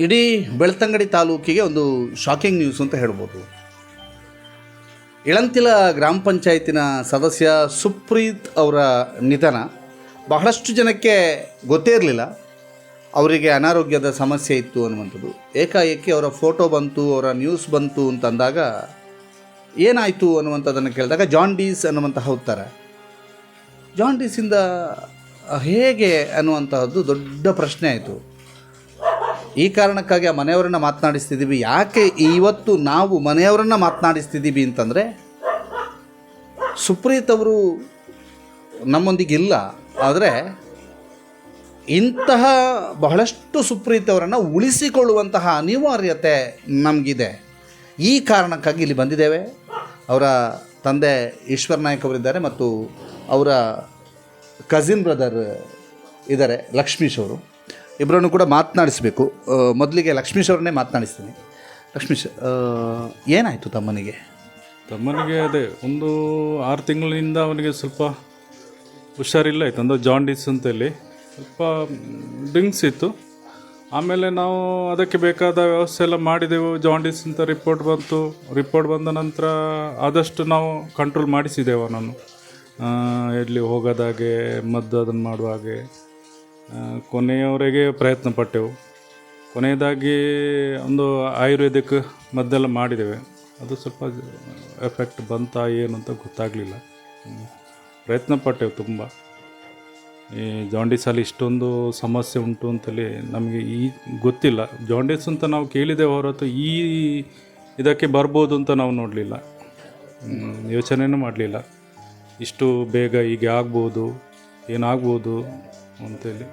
ಇಡೀ ಬೆಳ್ತಂಗಡಿ ತಾಲೂಕಿಗೆ ಒಂದು ಶಾಕಿಂಗ್ ನ್ಯೂಸ್ ಅಂತ ಹೇಳ್ಬೋದು. ಇಳಂತಿಲ ಗ್ರಾಮ ಪಂಚಾಯತಿನ ಸದಸ್ಯ ಸುಪ್ರೀತ್ ಅವರ ನಿಧನ ಬಹಳಷ್ಟು ಜನಕ್ಕೆ ಗೊತ್ತೇ ಇರಲಿಲ್ಲ. ಅವರಿಗೆ ಅನಾರೋಗ್ಯದ ಸಮಸ್ಯೆ ಇತ್ತು ಅನ್ನುವಂಥದ್ದು. ಏಕಾಏಕಿ ಅವರ ಫೋಟೋ ಬಂತು, ಅವರ ನ್ಯೂಸ್ ಬಂತು ಅಂತಂದಾಗ ಏನಾಯಿತು ಅನ್ನುವಂಥದ್ದನ್ನು ಕೇಳಿದಾಗ ಜಾಂಡೀಸ್ ಡೀಸ್ ಅನ್ನುವಂತಹ ಉತ್ತರ. ಜಾಂಡೀಸಿಂದ ಹೇಗೆ ಅನ್ನುವಂತಹದ್ದು ದೊಡ್ಡ ಪ್ರಶ್ನೆ ಆಯಿತು. ಈ ಕಾರಣಕ್ಕಾಗಿ ಆ ಮನೆಯವರನ್ನು ಮಾತನಾಡಿಸ್ತಿದ್ದೀವಿ. ಯಾಕೆ ಇವತ್ತು ನಾವು ಮನೆಯವರನ್ನು ಮಾತನಾಡಿಸ್ತಿದ್ದೀವಿ ಅಂತಂದರೆ, ಸುಪ್ರೀತ್ ಅವರು ನಮ್ಮೊಂದಿಗಿಲ್ಲ, ಆದರೆ ಇಂತಹ ಬಹಳಷ್ಟು ಸುಪ್ರೀತ್ ಅವರನ್ನು ಉಳಿಸಿಕೊಳ್ಳುವಂತಹ ಅನಿವಾರ್ಯತೆ ನಮಗಿದೆ. ಈ ಕಾರಣಕ್ಕಾಗಿ ಇಲ್ಲಿ ಬಂದಿದ್ದೇವೆ. ಅವರ ತಂದೆ ಈಶ್ವರ್ ನಾಯಕ್ ಅವರಿದ್ದಾರೆ ಮತ್ತು ಅವರ ಕಸಿನ್ ಬ್ರದರ್ ಇದ್ದಾರೆ ಲಕ್ಷ್ಮೀಶ್ ಅವರು. ಇಬ್ಬರನ್ನು ಕೂಡ ಮಾತನಾಡಿಸ್ಬೇಕು. ಮೊದಲಿಗೆ ಲಕ್ಷ್ಮೀಶ್ ಅವ್ರನ್ನೇ ಮಾತನಾಡಿಸ್ತೀನಿ. ಲಕ್ಷ್ಮೀಶ್ ಏನಾಯಿತು ತಮ್ಮನಿಗೆ? ತಮ್ಮನಿಗೆ ಅದೇ, ಒಂದು ಆರು ತಿಂಗಳಿನಿಂದ ಅವನಿಗೆ ಸ್ವಲ್ಪ ಹುಷಾರಿಲ್ಲ ಆಯಿತು ಅಂದರೆ ಜಾಂಡೀಸ್ ಅಂತೇಳಿ ಸ್ವಲ್ಪ ಡ್ರಿಂಕ್ಸ್ ಇತ್ತು. ಆಮೇಲೆ ನಾವು ಅದಕ್ಕೆ ಬೇಕಾದ ವ್ಯವಸ್ಥೆ ಎಲ್ಲ ಮಾಡಿದೆವು. ಜಾಂಡೀಸ್ ಅಂತ ರಿಪೋರ್ಟ್ ಬಂತು. ರಿಪೋರ್ಟ್ ಬಂದ ನಂತರ ಆದಷ್ಟು ನಾವು ಕಂಟ್ರೋಲ್ ಮಾಡಿಸಿದೆವು ನಾನು ಎಲ್ಲಿ ಹೋಗೋದಾಗೆ, ಮದ್ದು ಅದನ್ನು ಮಾಡುವ ಹಾಗೆ ಕೊನೆಯವರೆಗೆ ಪ್ರಯತ್ನ ಪಟ್ಟೆವು. ಕೊನೆಯದಾಗಿ ಒಂದು ಆಯುರ್ವೇದಿಕ್ ಮದ್ದೆಲ್ಲ ಮಾಡಿದ್ದೇವೆ. ಅದು ಸ್ವಲ್ಪ ಎಫೆಕ್ಟ್ ಬಂತಾ ಏನು ಅಂತ ಗೊತ್ತಾಗಲಿಲ್ಲ. ಪ್ರಯತ್ನ ಪಟ್ಟೆವು ತುಂಬ. ಈ ಜಾಂಡೀಸಲ್ಲಿ ಇಷ್ಟೊಂದು ಸಮಸ್ಯೆ ಉಂಟು ಅಂತೇಳಿ ನಮಗೆ ಈ ಗೊತ್ತಿಲ್ಲ. ಜಾಂಡೀಸ್ ಅಂತ ನಾವು ಕೇಳಿದ್ದೇವೆ ಹೊರತು ಈ ಇದಕ್ಕೆ ಬರ್ಬೋದು ಅಂತ ನಾವು ನೋಡಲಿಲ್ಲ. ಯೋಚನೆಯೂ ಮಾಡಲಿಲ್ಲ. ಇಷ್ಟು ಬೇಗ ಹೀಗೆ ಆಗ್ಬೋದು, ಏನಾಗ್ಬೋದು ಅಂತೇಳಿ.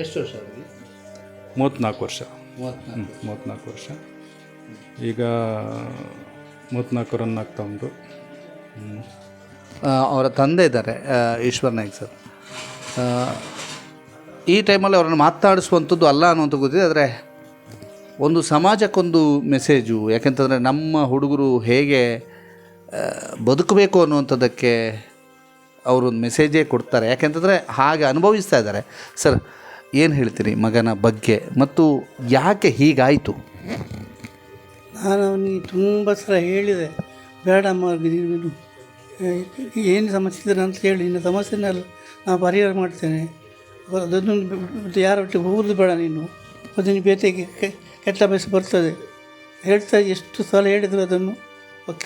ಎಷ್ಟು ವರ್ಷ ಅವರಿಗೆ? ಮೂವತ್ತ್ನಾಲ್ಕು ವರ್ಷ. ಮೂವತ್ತ್ನಾಲ್ಕು ಮೂವತ್ತ್ನಾಲ್ಕು ವರ್ಷ. ಈಗ ಮೂವತ್ತ್ನಾಲ್ಕು ರನ್ ಆಗ್ತಾ ಉಂಟು. ಅವರ ತಂದೆ ಇದ್ದಾರೆ ಈಶ್ವರ್ ನಾಯ್ಕ್ ಸರ್. ಈ ಟೈಮಲ್ಲಿ ಅವರನ್ನು ಮಾತಾಡಿಸುವಂಥದ್ದು ಅಲ್ಲ ಅನ್ನುವಂಥ ಗೊತ್ತಿದೆ ಆದರೆ ಒಂದು ಸಮಾಜಕ್ಕೊಂದು ಮೆಸೇಜು ಯಾಕೆಂತಂದರೆ ನಮ್ಮ ಹುಡುಗರು ಹೇಗೆ ಬದುಕಬೇಕು ಅನ್ನುವಂಥದ್ದಕ್ಕೆ ಅವರೊಂದು ಮೆಸೇಜೇ ಕೊಡ್ತಾರೆ. ಯಾಕೆಂತಂದರೆ ಹಾಗೆ ಅನುಭವಿಸ್ತಾ ಇದ್ದಾರೆ. ಸರ್, ಏನು ಹೇಳ್ತೀರಿ ಮಗನ ಬಗ್ಗೆ? ಮತ್ತು ಯಾಕೆ ಹೀಗಾಯಿತು? ನಾನು ಅವನಿಗೆ ತುಂಬ ಸಲ ಹೇಳಿದೆ ಬೇಡ ನೀನು ಏನು ಸಮಸ್ಯೆ ಇದ್ದರೆ ಅಂತ ಹೇಳಿ. ನಿನ್ನ ಸಮಸ್ಯೆನೆಲ್ಲ ನಾನು ಪರಿಹಾರ ಮಾಡ್ತೇನೆ. ಅದನ್ನು ಯಾರ ಒಟ್ಟಿಗೆ ಹೋಗೋದು ಬೇಡ ನೀನು. ಅದು ನೀನು ಬೇತೆಗೆ ಕೆ- ಕೆಟ್ಟ ಅಭ್ಯಾಸ ಬರ್ತದೆ. ಹೇಳ್ತಾ ಎಷ್ಟು ಸಲ ಹೇಳಿದ್ರು ಅದನ್ನು.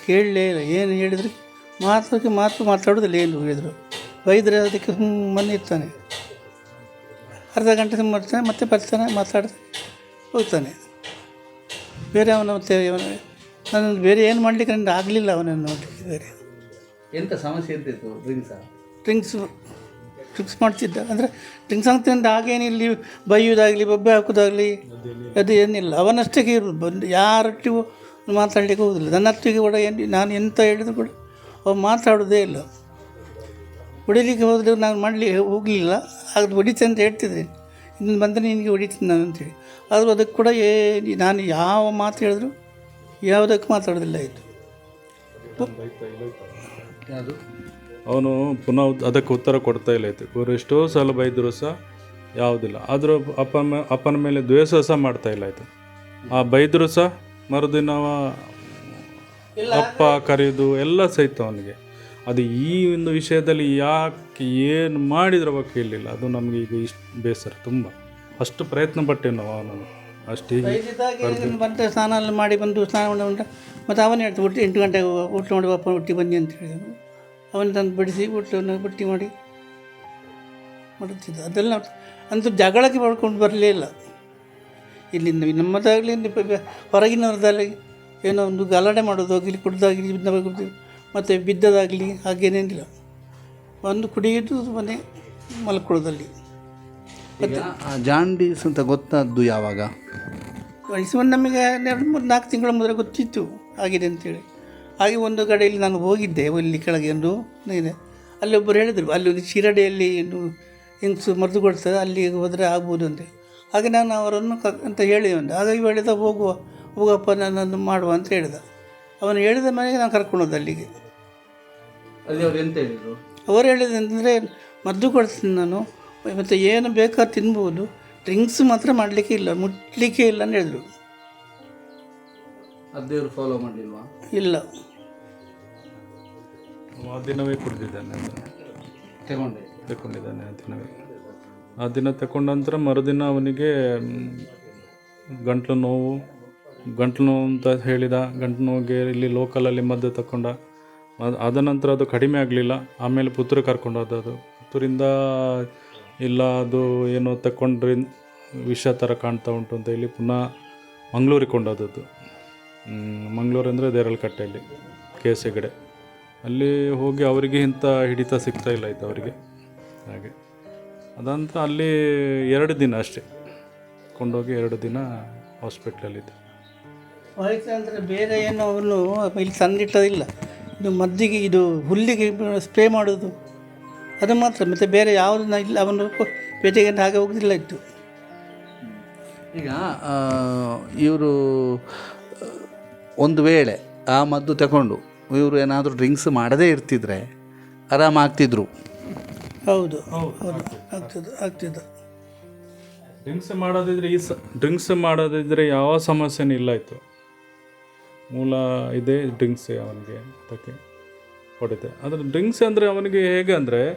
ಕೇಳಲೇ ಇಲ್ಲ. ಏನು ಹೇಳಿದ್ರು? ಮಾತಕ್ಕೆ ಮಾತು ಮಾತಾಡೋದಿಲ್ಲ ಏನು ಹೋಗಿದ್ರು. ಬೈದರೆ ಅದಕ್ಕೆ ಸುಮ್ಮನೆ ಇರ್ತಾನೆ. ಅರ್ಧ ಗಂಟೆ ಸುಮ್ಮನೆ ಇರ್ತಾನೆ ಮತ್ತೆ ಬರ್ತಾನೆ ಮಾತಾಡ್ತಾನೆ ಹೋಗ್ತಾನೆ. ಬೇರೆ ಅವನ ಮತ್ತೆ ಅವನ ನಾನು ಬೇರೆ ಏನು ಮಾಡಲಿಕ್ಕೆ ನನಗೆ ಆಗಲಿಲ್ಲ ಅವನನ್ನು ನೋಡಲಿಕ್ಕೆ ಬೇರೆ. ಎಂಥ ಸಮಸ್ಯೆ ಇರ್ತಿತ್ತು ಡ್ರಿಂಕ್ಸ ಡ್ರಿಂಕ್ಸ್ ಡ್ರಿಂಕ್ಸ್ ಮಾಡ್ತಿದ್ದ. ಅಂದರೆ ಡ್ರಿಂಕ್ಸ್ ಹಾಗೇನು ಇಲ್ಲಿ ಬೈಯೋದಾಗಲಿ ಬೊಬ್ಬೆ ಹಾಕೋದಾಗಲಿ ಅದು ಏನಿಲ್ಲ. ಅವನಷ್ಟಕ್ಕೆ ಇರೋದು ಬಂದು ಯಾರೊಟ್ಟಿಗೂ ಮಾತಾಡಲಿಕ್ಕೆ ಹೋಗೋದಿಲ್ಲ. ನನ್ನ ಹತ್ತಿಗೆ ಕೂಡ ಏನು ನಾನು ಎಂತ ಹೇಳಿದ್ರು ಕೂಡ ಅವ ಮಾತಾಡೋದೇ ಇಲ್ಲ. ಹೊಡಿಲಿಕ್ಕೆ ಹೋದರೆ ನಾನು ಮಾಡಲಿ ಹೋಗಲಿಲ್ಲ. ಅದು ಹೊಡಿತೆ ಅಂತ ಹೇಳ್ತಿದ್ದೆ ಇನ್ನು ಬಂದರೆ ನಿನಗೆ ಹೊಡಿತೀನಿ ನಾನು ಅಂತೇಳಿ ಆದರೂ ಅದಕ್ಕೆ ಕೂಡ ಏ ನಾನು ಯಾವ ಮಾತು ಹೇಳಿದ್ರು ಯಾವುದಕ್ಕೆ ಮಾತಾಡೋದಿಲ್ಲ ಇದು. ಅವನು ಪುನಃ ಅದಕ್ಕೆ ಉತ್ತರ ಕೊಡ್ತಾ ಇಲ್ಲ ಇತ್ತು. ಇವರು ಎಷ್ಟೋ ಸಲ ಬೈದರೂ ಸಹ ಯಾವುದಿಲ್ಲ. ಆದರೂ ಅಪ್ಪನ ಅಪ್ಪನ ಮೇಲೆ ದ್ವೇಷ ಸಹ ಮಾಡ್ತಾ ಇಲ್ಲ ಆಯಿತು ಆ ಬೈದರೂ ಸಹ ಮರುದಿನ ಅಪ್ಪ ಕರೆಯೋದು ಎಲ್ಲ ಸಹಿತ ಅವನಿಗೆ. ಅದು ಈ ಒಂದು ವಿಷಯದಲ್ಲಿ ಯಾಕೆ ಏನು ಮಾಡಿದ್ರ ಬಗ್ಗೆ ಕೇಳಲಿಲ್ಲ. ಅದು ನಮಗೆ ಈಗ ಇಷ್ಟು ಬೇಸರ ತುಂಬ. ಅಷ್ಟು ಪ್ರಯತ್ನ ಪಟ್ಟೆ ನಾವು ಅವನನ್ನು. ಅಷ್ಟೇ ಬಂದ ಸ್ನಾನ ಎಲ್ಲ ಮಾಡಿ ಬಂದು ಸ್ನಾನ ಮಾಡಿ ಉಂಟ ಮತ್ತು ಅವನೇ ಹೇಳ್ತು ಹುಟ್ಟಿ ಎಂಟು ಗಂಟೆಗೆ ಹುಟ್ಟು ಮಾಡಿ ಅಪ್ಪ ಹುಟ್ಟಿ ಬನ್ನಿ ಅಂತ ಹೇಳಿದನು. ಅವನು ತಂದು ಬಿಡಿಸಿ ಹುಟ್ಟನ್ನು ಬುಟ್ಟಿ ಮಾಡಿ ಮಾಡುತ್ತಿದ್ದ. ಅದೆಲ್ಲ ಅಂತೂ ಜಗಳಕ್ಕೆ ಮಾಡ್ಕೊಂಡು ಬರಲೇ ಇಲ್ಲ. ಇಲ್ಲಿಂದ ನಮ್ಮದಾಗಲಿ ಹೊರಗಿನವ್ರದ್ದಾಗಲಿ ಏನೋ ಒಂದು ಗಲಾಟೆ ಮಾಡೋದಾಗಲಿ ಕುಡ್ದಾಗಲಿ ಬಿದ್ದ ಮತ್ತು ಬಿದ್ದದಾಗಲಿ ಹಾಗೇನೇನಿಲ್ಲ. ಒಂದು ಕುಡಿಯೋದು ಮನೆ ಮಲ್ಕೊಳ್ಳೋದಲ್ಲಿ ಮತ್ತು ಜಾಂಡೀಸ್ ಅಂತ ಗೊತ್ತಾದ್ದು ಯಾವಾಗ? ವಯಸ್ಸು ನಮಗೆ ಎರಡು ಮೂರು ನಾಲ್ಕು ತಿಂಗಳ ಮೊದಲು ಗೊತ್ತಿತ್ತು. ಆಗಿದೆ ಅಂತೇಳಿ. ಹಾಗೆ ಒಂದು ಕಡೆಯಲ್ಲಿ ನಾನು ಹೋಗಿದ್ದೆ ಇಲ್ಲಿ ಕೆಳಗೆ ಒಂದು ಇದೆ. ಅಲ್ಲಿ ಒಬ್ಬರು ಹೇಳಿದರು ಅಲ್ಲಿ ಒಂದು ಶಿರಡಿಯಲ್ಲಿ ಏನು ಹೆಂಗಸು ಮರೆದು ಕೊಡ್ತದೆ ಅಲ್ಲಿಗೆ ಹೋದರೆ ಆಗ್ಬೋದು ಅಂತ. ಹಾಗೆ ನಾನು ಅವರನ್ನು ಕ ಅಂತ ಹೇಳಿದೆ ಒಂದು. ಹಾಗಾಗಿ ಹೇಳಿದ ಹೋಗುವ ಹೋಗಪ್ಪ ನನ್ನನ್ನು ಮಾಡುವ ಅಂತ ಹೇಳಿದ. ಅವನು ಹೇಳಿದ ಮನೆಗೆ ನಾನು ಕರ್ಕೊಂಡೋದ ಅಲ್ಲಿಗೆ. ಅಲ್ಲಿ ಅವ್ರು ಎಂತ ಹೇಳಿದರು? ಅವರು ಹೇಳಿದಂದರೆ ಮದ್ದು ಕೊಡ್ತೀನಿ ನಾನು ಮತ್ತು ಏನು ಬೇಕಾದ್ರೆ ತಿನ್ಬೋದು ಡ್ರಿಂಕ್ಸ್ ಮಾತ್ರ ಮಾಡಲಿಕ್ಕೆ ಇಲ್ಲ ಮುಟ್ಲಿಕ್ಕೆ ಇಲ್ಲ ಅಂತ ಹೇಳಿದರು. ಅದೇವ್ರು ಫಾಲೋ ಮಾಡಲಿಲ್ವಾ ಇಲ್ಲ. ಆ ದಿನವೇ ಕುಡಿದಿದ್ದಾನೆ ತಗೊಂಡೆ. ತಗೊಂಡಿದ್ದಾನೆ ಆ ದಿನವೇ. ಆ ದಿನ ತಗೊಂಡ ನಂತರ ಮರುದಿನ ಅವನಿಗೆ ಗಂಟ್ಲು ನೋವು ಗಂಟ್ಲು ನೋವು ಅಂತ ಹೇಳಿದ, ಗಂಟು ನೋವಿಗೆ ಇಲ್ಲಿ ಲೋಕಲಲ್ಲಿ ಮದ್ದು ತಗೊಂಡ ಅದ, ಆದ ನಂತರ ಅದು ಕಡಿಮೆ ಆಗಲಿಲ್ಲ, ಆಮೇಲೆ ಪುತ್ತೂರು ಕರ್ಕೊಂಡು ಹೋದದು ಪುತ್ತೂರಿಂದ ಇಲ್ಲ, ಅದು ಏನೋ ತಕ್ಕೊಂಡ್ರಿ, ವಿಷ ಥರ ಕಾಣ್ತಾ ಉಂಟು ಅಂತ ಹೇಳಿ ಪುನಃ ಮಂಗಳೂರಿಗೆ ಕೊಂಡೋದದ್ದು ಮಂಗಳೂರು ಅಂದರೆ ದೇರಲ್ಕಟ್ಟೆಯಲ್ಲಿ, ಕೆ ಎಸ್ ಹೆಗಡೆ ಅಲ್ಲಿ ಹೋಗಿ ಅವರಿಗೆ ಇಂಥ ಹಿಡಿತ ಸಿಗ್ತಾ ಇಲ್ಲ ಆಯ್ತು ಅವರಿಗೆ. ಹಾಗೆ. ಅದಂತ ಅಲ್ಲಿ ಎರಡು ದಿನ ಅಷ್ಟೇ. ಕೊಂಡೋಗಿ ಎರಡು ದಿನ ಹಾಸ್ಪಿಟ್ಲಲ್ಲಿದ್ದೆ ವಯಸ್ಸು ಅಂದರೆ ಬೇರೆ ಏನು ಅವನು ಇಲ್ಲಿ ತಂದಿಟ್ಟದಿಲ್ಲ. ಇದು ಮದ್ದಿಗೆ ಇದು ಹುಲ್ಲಿಗೆ ಸ್ಪ್ರೇ ಮಾಡೋದು. ಅದು ಮಾತ್ರ ಮತ್ತು ಬೇರೆ ಯಾವುದನ್ನ ಇಲ್ಲ ಅವನು ಪೇಟೆಗೆ ಹಾಗೆ ಹೋಗೋದಿಲ್ಲ ಇತ್ತು. ಈಗ ಇವರು ಒಂದು ವೇಳೆ ಆ ಮದ್ದು ತಗೊಂಡು ಇವರು ಏನಾದರೂ ಡ್ರಿಂಕ್ಸ್ ಮಾಡದೇ ಇರ್ತಿದ್ರೆ ಆರಾಮಾಗ್ತಿದ್ರು. ಹೌದು ಹೌದು ಆಗ್ತದೆ ಆಗ್ತದೆ. ಡ್ರಿಂಕ್ಸ್ ಮಾಡೋದಿದ್ರೆ ಈ ಸ ಡ್ರಿಂಕ್ಸ್ ಮಾಡೋದಿದ್ರೆ ಯಾವ ಸಮಸ್ಯೆನೂ ಇಲ್ಲ ಆಯಿತು ಮೂಲ ಇದೆ ಡ್ರಿಂಕ್ಸೇ ಅವನಿಗೆ ಅದಕ್ಕೆ ಹೊಡೆದೆ. ಆದರೆ ಡ್ರಿಂಕ್ಸ್ ಅಂದರೆ ಅವನಿಗೆ ಹೇಗೆ ಅಂದರೆ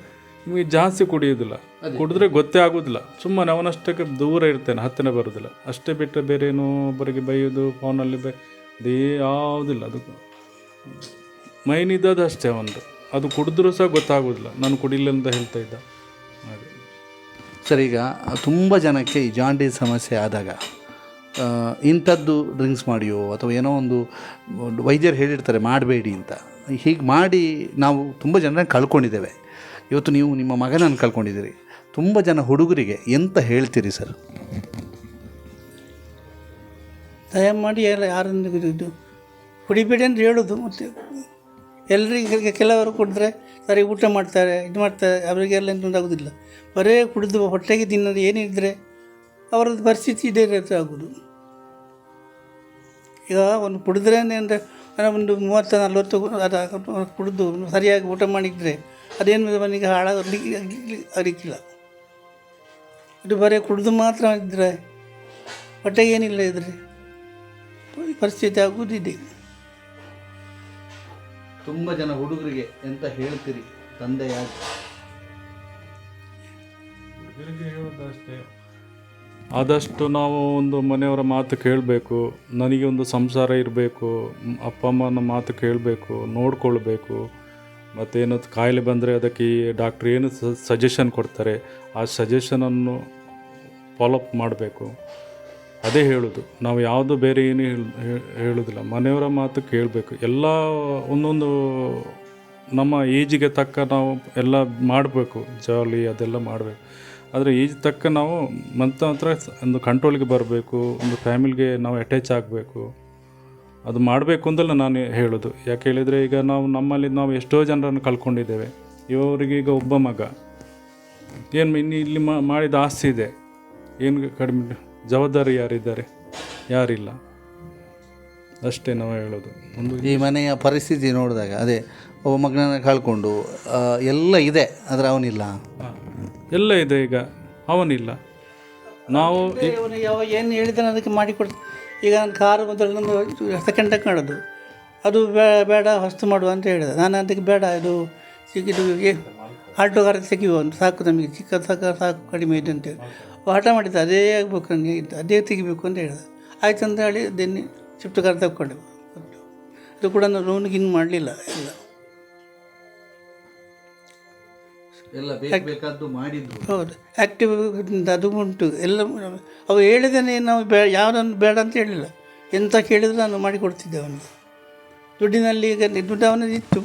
ನಿಮಗೆ ಜಾಸ್ತಿ ಕುಡಿಯೋದಿಲ್ಲ. ಕುಡಿದ್ರೆ ಗೊತ್ತೇ ಆಗೋದಿಲ್ಲ. ಸುಮ್ಮನೆ ಅವನಷ್ಟಕ್ಕೆ ದೂರ ಇರ್ತೇನೆ ಹತ್ತಿರ ಬರೋದಿಲ್ಲ. ಅಷ್ಟೇ ಬಿಟ್ಟರೆ ಬೇರೆ ಏನೋ ಒಬ್ಬರಿಗೆ ಬೈಯೋದು ಫೋನಲ್ಲಿ ಬೈ ಅದೇ ಯಾವುದಿಲ್ಲ ಅದು. ಮೈನ್ ಇದ್ದದ್ದು ಅಷ್ಟೇ ಅವನದು. ಅದು ಕುಡಿದ್ರೂ ಸಹ ಗೊತ್ತಾಗೋದಿಲ್ಲ. ನಾನು ಕುಡಿಲಿಲ್ಲ ಅಂತ ಹೇಳ್ತಾ ಇದ್ದ. ಹಾಗೆ. ಸರ್ ಈಗ ತುಂಬ ಜನಕ್ಕೆ ಈ ಜಾಂಡಿ ಸಮಸ್ಯೆ ಆದಾಗ ಇಂಥದ್ದು ಡ್ರಿಂಕ್ಸ್ ಮಾಡಿಯೋ ಅಥವಾ ಏನೋ ಒಂದು ವೈದ್ಯರು ಹೇಳಿರ್ತಾರೆ ಮಾಡಬೇಡಿ ಅಂತ. ಹೀಗೆ ಮಾಡಿ ನಾವು ತುಂಬ ಜನರನ್ನ ಕಳ್ಕೊಂಡಿದ್ದೇವೆ. ಇವತ್ತು ನೀವು ನಿಮ್ಮ ಮಗನನ್ನು ಕಳ್ಕೊಂಡಿದ್ದೀರಿ. ತುಂಬ ಜನ ಹುಡುಗರಿಗೆ ಎಂತ ಹೇಳ್ತೀರಿ ಸರ್? ದಯಮಾಡಿ ಎಲ್ಲ ಯಾರನ್ನು ಇದು ಕುಡಿಬೇಡಿ ಅಂತ ಹೇಳೋದು ಮತ್ತು ಎಲ್ಲರಿಗೆ ಕೆಲವರು ಕುಡಿದ್ರೆ ಸರಿ ಊಟ ಮಾಡ್ತಾರೆ, ಇದು ಮಾಡ್ತಾರೆ, ಅವರಿಗೆಲ್ಲ ಎಂತ ಆಗೋದಿಲ್ಲ. ಬರೇ ಕುಡಿದು ಹೊಟ್ಟೆಗೆ ತಿನ್ನೋದು ಏನಿದ್ರೆ ಅವರದ್ದು ಪರಿಸ್ಥಿತಿ ಇದೇ ರೀತಿ ಆಗೋದು ಈಗ ಒಂದು ಕುಡಿದ್ರೇನೆ ಅಂದರೆ ಒಂದು ಮೂವತ್ತು ನಲ್ವತ್ತು ಅದು ಕುಡಿದು ಸರಿಯಾಗಿ ಊಟ ಮಾಡಿದರೆ ಅದೇನು ಮನೆಗೆ ಹಾಳಾಗಲಿಕ್ಕೆ ಆಗಲಿಕ್ಕಿಲ್ಲ ಇದು ಬರೀ ಕುಡಿದು ಮಾತ್ರ ಇದ್ದರೆ ಹೊಟ್ಟೆಗೆ ಏನಿಲ್ಲ ಇದ್ರೆ ಪರಿಸ್ಥಿತಿ ಆಗುವುದಿದೆ ತುಂಬ ಜನ ಹುಡುಗರಿಗೆ ಎಂತ ಹೇಳ್ತೀರಿ ತಂದೆಯಾಗಿ? ಹುಡುಗರಿಗೆ ಹೇಳೋದಷ್ಟೇ ಆದಷ್ಟು ನಾವು ಒಂದು ಮನೆಯವರ ಮಾತು ಕೇಳಬೇಕು, ನನಗೆ ಒಂದು ಸಂಸಾರ ಇರಬೇಕು, ಅಪ್ಪ ಅಮ್ಮನ ಮಾತು ಕೇಳಬೇಕು, ನೋಡ್ಕೊಳ್ಬೇಕು. ಮತ್ತೇನು ಕಾಯಿಲೆ ಬಂದರೆ ಅದಕ್ಕೆ ಡಾಕ್ಟ್ರ್ ಏನು ಸಜೆಷನ್ ಕೊಡ್ತಾರೆ, ಆ ಸಜೆಷನನ್ನು ಫಾಲೋಅಪ್ ಮಾಡಬೇಕು. ಅದೇ ಹೇಳೋದು. ನಾವು ಯಾವುದು ಬೇರೆ ಏನು ಹೇಳ- ಹೇಳೋದಿಲ್ಲ. ಮನೆಯವರ ಮಾತು ಕೇಳಬೇಕು. ಎಲ್ಲ ಒಂದೊಂದು ನಮ್ಮ ಏಜಿಗೆ ತಕ್ಕ ನಾವು ಎಲ್ಲ ಮಾಡಬೇಕು. ಜಾಲಿ ಅದೆಲ್ಲ ಮಾಡಬೇಕು. ಆದರೆ ಈಜ್ ತಕ್ಕ ನಾವು ಮತ್ತೆ ಹತ್ರ ಒಂದು ಕಂಟ್ರೋಲ್ಗೆ ಬರಬೇಕು ಒಂದು ಫ್ಯಾಮಿಲಿಗೆ ನಾವು ಅಟ್ಯಾಚ್ ಆಗಬೇಕು. ಅದು ಮಾಡಬೇಕು ಅಂತಲ್ಲ ನಾನು ಹೇಳೋದು. ಯಾಕೆ ಹೇಳಿದರೆ ಈಗ ನಾವು ನಮ್ಮಲ್ಲಿ ನಾವು ಎಷ್ಟೋ ಜನರನ್ನು ಕಳ್ಕೊಂಡಿದ್ದೇವೆ. ಇವರಿಗೆ ಈಗ ಒಬ್ಬ ಮಗ. ಏನು ಇನ್ನು ಇಲ್ಲಿ ಮಾ- ಮಾಡಿದ ಆಸ್ತಿ ಇದೆ. ಏನು ಕಡಿಮೆ ಜವಾಬ್ದಾರಿ ಯಾರಿದ್ದಾರೆ? ಯಾರಿಲ್ಲ. ಅಷ್ಟೇ ನಾವು ಹೇಳೋದು. ಒಂದು ಈ ಮನೆಯ ಪರಿಸ್ಥಿತಿ ನೋಡಿದಾಗ ಅದೇ ಒಬ್ಬ ಮಗನನ್ನು ಕಳ್ಕೊಂಡು ಎಲ್ಲ ಇದೆ ಆದರೆ ಅವನಿಲ್ಲ. ಎಲ್ಲ ಇದೆ ಈಗ. ಅವನಿಲ್ಲ. ನಾವು ಏನು ಹೇಳಿದಾನೆ ಅದಕ್ಕೆ ಮಾಡಿಕೊಡ್ ಈಗ ನಾನು ಕಾರು ಮೊದಲು ಸೆಕೆಂಡ್ ಸೆಕೆಂಡ್ ಮಾಡೋದು ಅದು ಬೇಡ, ಹೊಸ್ತು ಮಾಡುವ ಅಂತ ಹೇಳಿದೆ. ನಾನು ಅದಕ್ಕೆ ಬೇಡ, ಇದು ಸಿಕ್ಕಿದು ಆಲ್ಟೋ ಕಾರ್ ತೆಗಿಯುವ ಅಂತ ಸಾಕು ನಮಗೆ, ಚಿಕ್ಕ ಸಾಕು ಸಾಕು, ಕಡಿಮೆ ಇದೆ ಅಂತೇಳಿ ಹಠ ಮಾಡಿದ್ದ ಅದೇ ಆಗಬೇಕು ನನಗೆ ಅದೇ ತೆಗಿಬೇಕು ಅಂತ ಹೇಳಿದೆ. ಆಯ್ತು ಅಂತ ಹೇಳಿ ದೆನ್ನಿ, ಶಿಫ್ಟ್ ಕಾರ್ ತಗೊಂಡೆ ಅದು ಕೂಡ ನಾನು ಲೋನ್ಗೆ ಹಿಂಗೆ ಮಾಡಲಿಲ್ಲ, ಎಲ್ಲ. ಎಲ್ಲ ಬೇಕು ಬೇಕಾದ್ದು ಮಾಡಿದ್ರು. ಹೌದು. ಆ್ಯಕ್ಟಿವ್ ಅದು ಉಂಟು. ಎಲ್ಲ ಅವು ಹೇಳಿದ್ದೇನೆ ನಾವು ಬೇ ಯಾವುದನ್ನು ಬೇಡ ಅಂತ ಹೇಳಿಲ್ಲ. ಎಂತ ಕೇಳಿದ್ರು ನಾನು ಮಾಡಿಕೊಡ್ತಿದ್ದೆ ಅವನಿಗೆ. ದುಡ್ಡಿನಲ್ಲಿ ಈಗ ದುಡ್ಡು ಅವನದ್ದು ಇತ್ತು.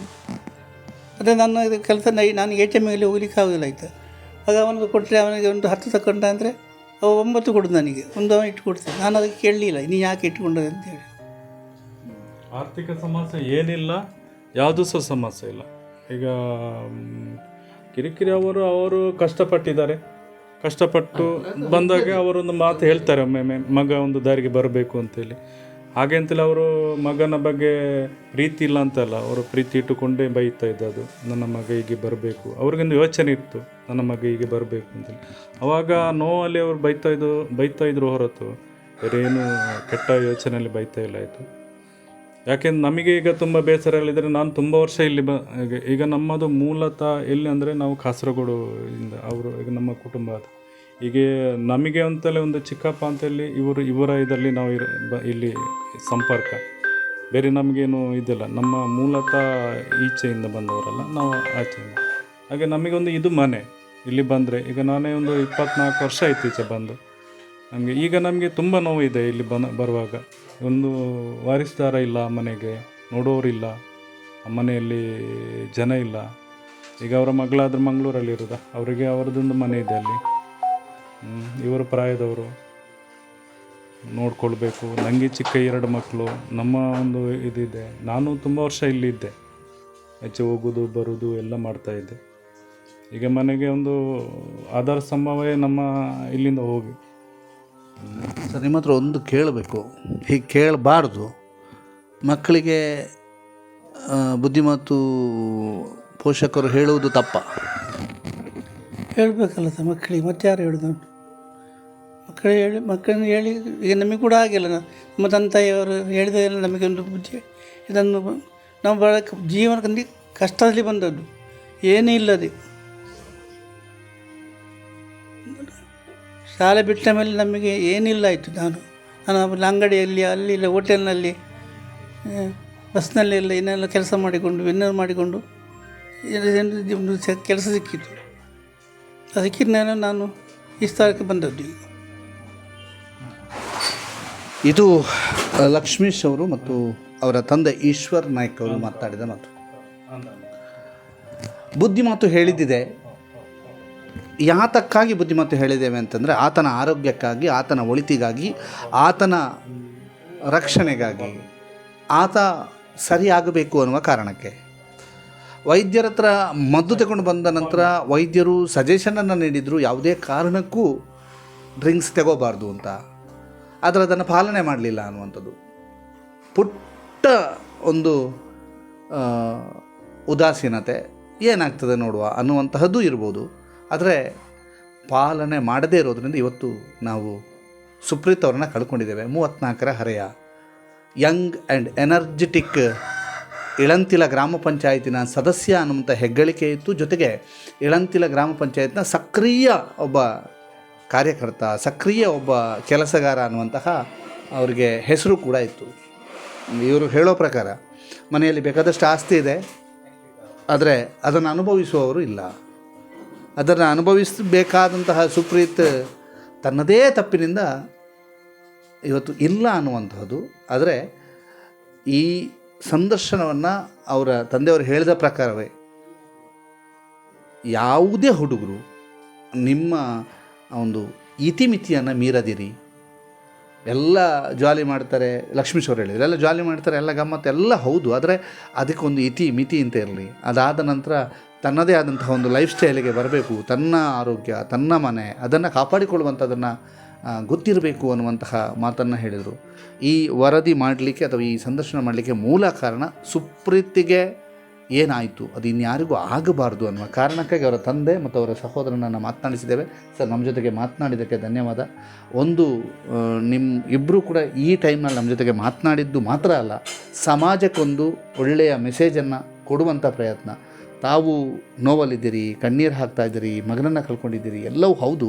ಅದೇ ನನ್ನ ಇದು ಕೆಲಸ ನೈ ನಾನು ಎ ಟಿ ಎಮ್ಗೆ ಹೋಗ್ಲಿಕ್ಕೆ ಆಗೋದಿಲ್ಲ ಆಯಿತಾ. ಆಗ ಅವನಿಗೆ ಕೊಟ್ಟರೆ ಅವನಿಗೆ ಒಂದು ಹತ್ತು ತಗೊಂಡ ಅಂದರೆ ಅವ ಒಂಬತ್ತು ಕೊಡು ನನಗೆ. ಒಂದು ಅವನು ಇಟ್ಟು ಕೊಡ್ತೇನೆ. ನಾನು ಅದಕ್ಕೆ ಕೇಳಲಿಲ್ಲ. ನೀನು ಯಾಕೆ ಇಟ್ಕೊಂಡದ ಅಂತೇಳಿ ಆರ್ಥಿಕ ಸಮಸ್ಯೆ ಏನಿಲ್ಲ. ಯಾವುದೂ ಸಹ ಸಮಸ್ಯೆ ಇಲ್ಲ. ಈಗ ಕಿರಿಕಿರಿ ಅವರು ಅವರು ಕಷ್ಟಪಟ್ಟಿದ್ದಾರೆ. ಕಷ್ಟಪಟ್ಟು ಬಂದಾಗ ಅವರೊಂದು ಮಾತು ಹೇಳ್ತಾರೆ ಒಮ್ಮೆ ಮಗ ಒಂದು ದಾರಿಗೆ ಬರಬೇಕು ಅಂತೇಳಿ. ಹಾಗೆ ಅಂತೇಳಿ ಅವರು ಮಗನ ಬಗ್ಗೆ ಪ್ರೀತಿ ಇಲ್ಲ ಅಂತಲ್ಲ, ಅವರು ಪ್ರೀತಿ ಇಟ್ಟುಕೊಂಡೇ ಬೈತಾ ಇದ್ದದ್ದು, ನನ್ನ ಮಗ ಹೀಗೆ ಬರಬೇಕು. ಅವ್ರಿಗೊಂದು ಯೋಚನೆ ಇತ್ತು, ನನ್ನ ಮಗ ಹೀಗೆ ಬರಬೇಕು ಅಂತೇಳಿ. ಅವಾಗ ನೋವಲ್ಲಿ ಅವ್ರು ಬೈತಾ ಇದ್ದು, ಬೈತಾ ಇದ್ರು ಹೊರತು ಬೇರೆ ಏನು ಕೆಟ್ಟ ಯೋಚನೆಯಲ್ಲಿ ಬೈತಾ ಇಲ್ಲ ಆಯಿತು. ಯಾಕೆಂದ್ರೆ ನಮಗೆ ಈಗ ತುಂಬ ಬೇಸರಗಳಿದ್ರೆ ನಾನು ತುಂಬ ವರ್ಷ ಇಲ್ಲಿ ಬ ಈಗ- ನಮ್ಮದು ಮೂಲತಃ ಎಲ್ಲಿ ಅಂದರೆ ನಾವು ಕಾಸರಗೋಡು ಇಂದ ಅವರು ಈಗ ನಮ್ಮ ಕುಟುಂಬ ಅದು. ಹೀಗೆ ನಮಗೆ ಅಂತಲೇ ಒಂದು ಚಿಕ್ಕಪ್ಪ ಅಂತೇಳಿ ಇವರು ಇವರ ಇದರಲ್ಲಿ ನಾವು ಇರ ಬ ಇಲ್ಲಿ ಸಂಪರ್ಕ. ಬೇರೆ ನಮಗೇನು ಇದಿಲ್ಲ. ನಮ್ಮ ಮೂಲತಃ ಈಚೆಯಿಂದ ಬಂದವರಲ್ಲ, ನಾವು ಆಚೆಯಿಂದ. ಹಾಗೆ ನಮಗೊಂದು ಇದು ಮನೆ ಇಲ್ಲಿ ಬಂದರೆ ಈಗ ನಾನೇ ಒಂದು ಇಪ್ಪತ್ನಾಲ್ಕು ವರ್ಷ ಈಚೆ ಬಂದು. ನಮಗೆ ಈಗ ನಮಗೆ ತುಂಬ ನೋವಿದೆ ಇಲ್ಲಿ ಬನ, ಬರುವಾಗ. ಒಂದು ವಾರಿಸ್ದಾರ ಇಲ್ಲ ಮನೆಗೆ, ನೋಡೋರಿಲ್ಲ, ಮನೆಯಲ್ಲಿ ಜನ ಇಲ್ಲ. ಈಗ ಅವರ ಮಗಳಾದ್ರೆ ಮಂಗಳೂರಲ್ಲಿ ಇರೋದ, ಅವರಿಗೆ ಅವರದೊಂದು ಮನೆ ಇದೆ ಅಲ್ಲಿ. ಇವರು ಪ್ರಾಯದವರು. ನೋಡ್ಕೊಳ್ಬೇಕು. ನನಗೆ ಚಿಕ್ಕ ಎರಡು ಮಕ್ಕಳು ನಮ್ಮ ಒಂದು ಇದಿದೆ. ನಾನು ತುಂಬ ವರ್ಷ ಇಲ್ಲಿದ್ದೆ. ಆಚೆ ಹೋಗೋದು, ಬರೋದು ಎಲ್ಲ ಮಾಡ್ತಾಯಿದ್ದೆ ಈಗ ಮನೆಗೆ ಒಂದು ಆಧಾರ ಸಂಭವವೇ ನಮ್ಮ ಇಲ್ಲಿಂದ ಹೋಗಿ. ಸರ್, ನಿಮ್ಮ ಹತ್ರ ಒಂದು ಕೇಳಬೇಕು. ಹೀಗೆ ಕೇಳಬಾರ್ದು. ಮಕ್ಕಳಿಗೆ ಬುದ್ಧಿಮಾತು ಪೋಷಕರು ಹೇಳುವುದು ತಪ್ಪ. ಹೇಳಬೇಕಲ್ಲ ಸರ್, ಮಕ್ಕಳಿಗೆ ಮತ್ತೆ ಯಾರು ಹೇಳೋದು? ಮಕ್ಕಳು ಹೇಳಿ, ಮಕ್ಕಳನ್ನು ಹೇಳಿ, ಈಗ ನಮಗೆ ಕೂಡ ಆಗಿಲ್ಲ ನಮ್ಮ ತಂದೆಯವರು ನಮಗೆ ಅಂದು ಬುದ್ಧಿ, ಇದನ್ನು ನಾವು ಭಾಳ ಜೀವನದಲ್ಲಿ ಕಷ್ಟದಲ್ಲಿ ಬಂದದ್ದು. ಏನೂ ಇಲ್ಲದೆ. ಶಾಲೆ ಬಿಟ್ಟ ಮೇಲೆ ನಮಗೆ ಏನಿಲ್ಲ ಆಯಿತು ನಾನು. ನಾನು ಅಂಗಡಿಯಲ್ಲಿ, ಅಲ್ಲಿ ಇಲ್ಲ, ಹೋಟೆಲ್ನಲ್ಲಿ ಬಸ್ನಲ್ಲೆಲ್ಲ ಏನೆಲ್ಲ ಕೆಲಸ ಮಾಡಿಕೊಂಡು, ವಿನ್ನರ್ ಮಾಡಿಕೊಂಡು ಕೆಲಸ ಸಿಕ್ಕಿತ್ತು ಅದಕ್ಕೆ ನಾನು ನಾನು ಈ ಸ್ಥಳಕ್ಕೆ ಬಂದದ್ದು ಇದು ಲಕ್ಷ್ಮೀಶ್ ಅವರು ಮತ್ತು ಅವರ ತಂದೆ ಈಶ್ವರ್ ನಾಯ್ಕ್ ಅವರು ಮಾತಾಡಿದ ಮಾತು. ಬುದ್ಧಿಮಾತು ಹೇಳಿದ್ದಿದೆ. ಯಾತಕ್ಕಾಗಿ ಬುದ್ಧಿಮತ್ತೆ ಹೇಳಿದ್ದೇವೆ ಅಂತಂದರೆ ಆತನ ಆರೋಗ್ಯಕ್ಕಾಗಿ, ಆತನ ಒಳಿತಿಗಾಗಿ, ಆತನ ರಕ್ಷಣೆಗಾಗಿ ಆತ ಸರಿಯಾಗಬೇಕು ಅನ್ನುವ ಕಾರಣಕ್ಕೆ. ವೈದ್ಯರ ಹತ್ರ ಮದ್ದು ತಗೊಂಡು ಬಂದ ನಂತರ ವೈದ್ಯರು ಸಜೆಷನನ್ನು ನೀಡಿದರು, ಯಾವುದೇ ಕಾರಣಕ್ಕೂ ಡ್ರಿಂಕ್ಸ್ ತಗೋಬಾರ್ದು ಅಂತ. ಆದರೆ ಅದನ್ನು ಪಾಲನೆ ಮಾಡಲಿಲ್ಲ ಅನ್ನುವಂಥದ್ದು. ಪುಟ್ಟ ಒಂದು ಉದಾಸೀನತೆ ಏನಾಗ್ತದೆ ನೋಡುವ ಅನ್ನುವಂತಹದ್ದು ಇರ್ಬೋದು. ಆದರೆ ಪಾಲನೆ ಮಾಡದೇ ಇರೋದ್ರಿಂದ ಇವತ್ತು ನಾವು ಸುಪ್ರೀತ್ ಅವ್ರನ್ನ ಕಳ್ಕೊಂಡಿದ್ದೇವೆ. ಮೂವತ್ತ್ನಾಲ್ಕರ ಹರೆಯ ಯಂಗ್ ಆ್ಯಂಡ್ ಎನರ್ಜೆಟಿಕ್ ಇಳಂತಿಲ ಗ್ರಾಮ ಪಂಚಾಯತಿನ ಸದಸ್ಯ ಅನ್ನುವಂಥ ಹೆಗ್ಗಳಿಕೆ ಇತ್ತು. ಜೊತೆಗೆ ಇಳಂತಿಲ ಗ್ರಾಮ ಪಂಚಾಯತ್ನ ಸಕ್ರಿಯ ಒಬ್ಬ ಕಾರ್ಯಕರ್ತ, ಸಕ್ರಿಯ ಒಬ್ಬ ಕೆಲಸಗಾರ ಅನ್ನುವಂತಹ ಅವರಿಗೆ ಹೆಸರು ಕೂಡ ಇತ್ತು. ಇವರು ಹೇಳೋ ಪ್ರಕಾರ ಮನೆಯಲ್ಲಿ ಬೇಕಾದಷ್ಟು ಆಸ್ತಿ ಇದೆ. ಆದರೆ ಅದನ್ನು ಅನುಭವಿಸುವವರು ಇಲ್ಲ. ಅದನ್ನು ಅನುಭವಿಸಬೇಕಾದಂತಹ ಸುಪ್ರೀತ್ ತನ್ನದೇ ತಪ್ಪಿನಿಂದ ಇವತ್ತು ಇಲ್ಲ ಅನ್ನುವಂಥದ್ದು ಆದರೆ ಈ ಸಂದರ್ಶನವನ್ನು ಅವರ ತಂದೆಯವರು ಹೇಳಿದ ಪ್ರಕಾರವೇ, ಯಾವುದೇ ಹುಡುಗರು ನಿಮ್ಮ ಒಂದು ಇತಿಮಿತಿಯನ್ನು ಮೀರದಿರಿ. ಎಲ್ಲ ಜಾಲಿ ಮಾಡ್ತಾರೆ ಲಕ್ಷ್ಮೀಶ್ವರ ಹೇಳಿದ್ರು. ಎಲ್ಲ ಜಾಲಿ ಮಾಡ್ತಾರೆ, ಎಲ್ಲ ಗಮ್ಮತ್ತು, ಎಲ್ಲ ಹೌದು. ಆದರೆ ಅದಕ್ಕೊಂದು ಇತಿ ಮಿತಿ ಅಂತ ಇರಲಿ. ಅದಾದ ನಂತರ ತನ್ನದೇ ಆದಂತಹ ಒಂದು ಲೈಫ್ ಸ್ಟೈಲಿಗೆ ಬರಬೇಕು. ತನ್ನ ಆರೋಗ್ಯ, ತನ್ನ ಮನೆ, ಅದನ್ನು ಕಾಪಾಡಿಕೊಳ್ಳುವಂಥದ್ದನ್ನು ಗೊತ್ತಿರಬೇಕು ಅನ್ನುವಂತಹ ಮಾತನ್ನು ಹೇಳಿದರು. ಈ ವರದಿ ಮಾಡಲಿಕ್ಕೆ ಅಥವಾ ಈ ಸಂದರ್ಶನ ಮಾಡಲಿಕ್ಕೆ ಮೂಲ ಕಾರಣ ಸುಪ್ರೀತಿಗೆ ಏನಾಯಿತು? ಅದು ಇನ್ಯಾರಿಗೂ ಆಗಬಾರ್ದು ಅನ್ನುವ ಕಾರಣಕ್ಕಾಗಿ ಅವರ ತಂದೆ ಮತ್ತು ಅವರ ಸಹೋದರನನ್ನು ಮಾತನಾಡಿಸಿದ್ದೇವೆ. ಸರ್, ನಮ್ಮ ಜೊತೆಗೆ ಮಾತನಾಡಿದ್ದಕ್ಕೆ ಧನ್ಯವಾದ. ಒಂದು ನಿಮ್ಮ ಇಬ್ಬರೂ ಕೂಡ ಈ ಟೈಮ್ನಲ್ಲಿ ನಮ್ಮ ಜೊತೆಗೆ ಮಾತನಾಡಿದ್ದು ಮಾತ್ರ ಅಲ್ಲ, ಸಮಾಜಕ್ಕೊಂದು ಒಳ್ಳೆಯ ಮೆಸೇಜನ್ನು ಕೊಡುವಂಥ ಪ್ರಯತ್ನ. ತಾವು ನೋವಲ್ಲಿದ್ದೀರಿ, ಕಣ್ಣೀರು ಹಾಕ್ತಾ ಇದ್ದೀರಿ, ಮಗನನ್ನು ಕಳ್ಕೊಂಡಿದ್ದೀರಿ, ಎಲ್ಲವೂ ಹೌದು.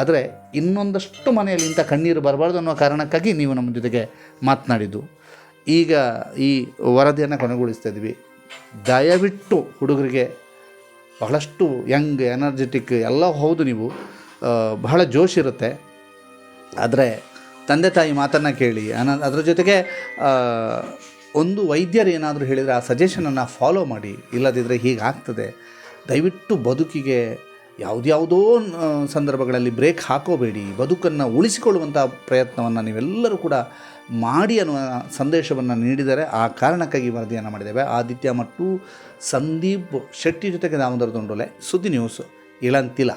ಆದರೆ ಇನ್ನೊಂದಷ್ಟು ಮನೆಯಲ್ಲಿ ಇಂಥ ಕಣ್ಣೀರು ಬರಬಾರ್ದು ಅನ್ನೋ ಕಾರಣಕ್ಕಾಗಿ ನೀವು ನಮ್ಮ ಜೊತೆಗೆ ಮಾತನಾಡಿದ್ದು. ಈಗ ಈ ವರದಿಯನ್ನು ಕೊನೆಗೊಳಿಸ್ತಾ ಇದ್ವಿ ದಯವಿಟ್ಟು ಹುಡುಗರಿಗೆ ಬಹಳಷ್ಟು ಯಂಗ್, ಎನರ್ಜೆಟಿಕ್ ಎಲ್ಲ ಹೌದು ನೀವು. ಬಹಳ ಜೋಶ್ ಇರುತ್ತೆ. ಆದರೆ ತಂದೆ ತಾಯಿ ಮಾತನ್ನು ಕೇಳಿ, ಅನ, ಅದರ ಜೊತೆಗೆ ಒಂದು ವೈದ್ಯರು ಏನಾದರೂ ಹೇಳಿದರೆ ಆ ಸಜೆಷನನ್ನು ಫಾಲೋ ಮಾಡಿ ಇಲ್ಲದಿದ್ದರೆ ಹೀಗಾಗ್ತದೆ ದಯವಿಟ್ಟು ಬದುಕಿಗೆ ಯಾವುದ್ಯಾವುದೋ ಸಂದರ್ಭಗಳಲ್ಲಿ ಬ್ರೇಕ್ ಹಾಕೋಬೇಡಿ. ಬದುಕನ್ನು ಉಳಿಸಿಕೊಳ್ಳುವಂಥ ಪ್ರಯತ್ನವನ್ನು ನೀವೆಲ್ಲರೂ ಕೂಡ ಮಾಡಿ ಅನ್ನುವ ಸಂದೇಶವನ್ನು ನೀಡಿದರೆ ಆ ಕಾರಣಕ್ಕಾಗಿ ವರದಿಯನ್ನು ಮಾಡಿದ್ದೇವೆ. ಆದಿತ್ಯ ಮತ್ತು ಸಂದೀಪ್ ಶೆಟ್ಟಿ ಜೊತೆಗೆ ದಾಮೋದರ ದೊಂಡೋಲೆ ಸುದ್ದಿ ನ್ಯೂಸ್ ಇಳಂತಿಲ.